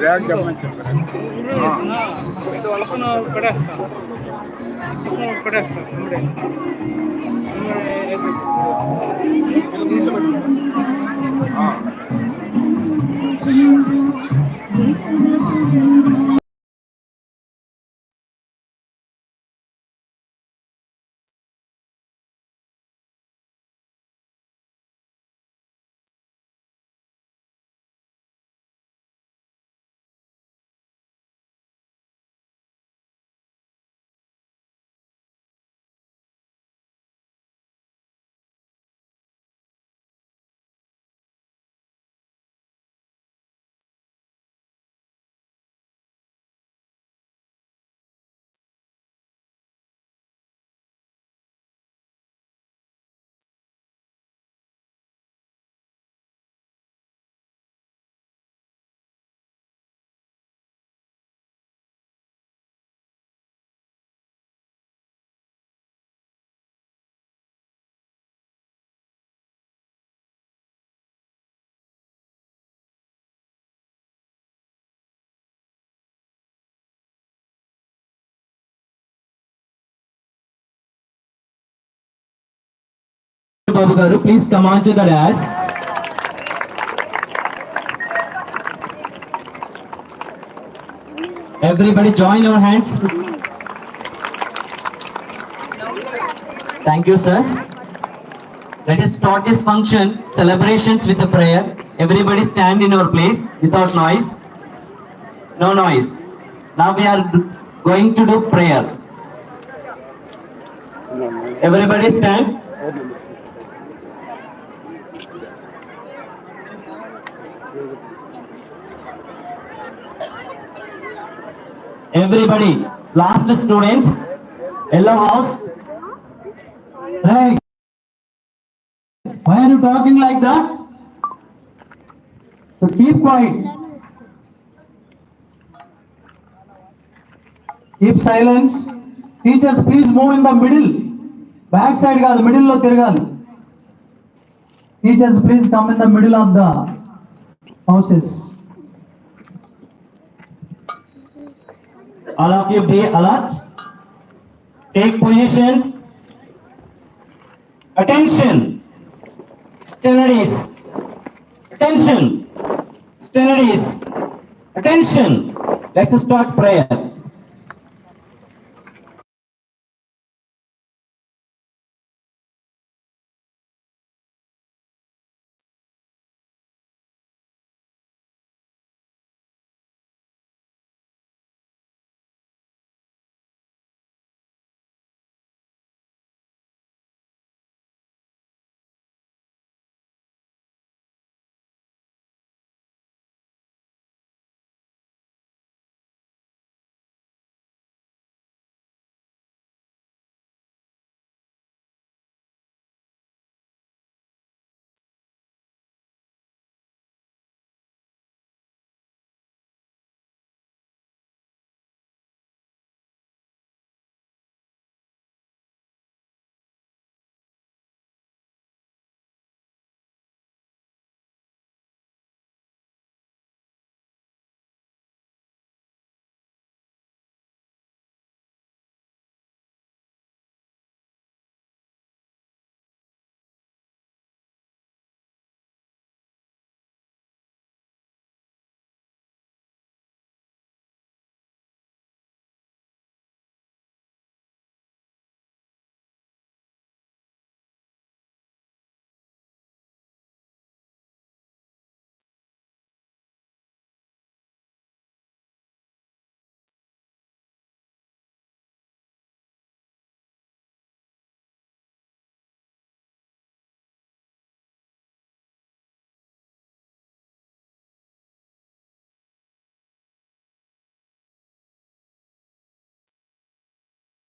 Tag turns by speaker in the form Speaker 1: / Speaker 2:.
Speaker 1: Bag చెప్పమని చెప్పారు.
Speaker 2: ఇది వాళ్ళకున్న పడేస్తా పడేస్తా ఇప్పుడే
Speaker 1: ఆ.
Speaker 3: Babu Garu, please come on to the dais. Everybody join your hands. Thank you, sirs. Let us start this function, celebrations with a prayer. Everybody stand in your place without noise. No noise. Now we are d- going to do prayer. Everybody stand. Everybody last students yellow house why are you talking like that keep quiet keep silence teachers please move in the middle back side కాదు మిడిల్లో తిరగాలి. Teachers please come in the middle of the houses. All of you be alert. Take positions. Attention. Studies. Attention. Studies. Attention. Let's start prayer.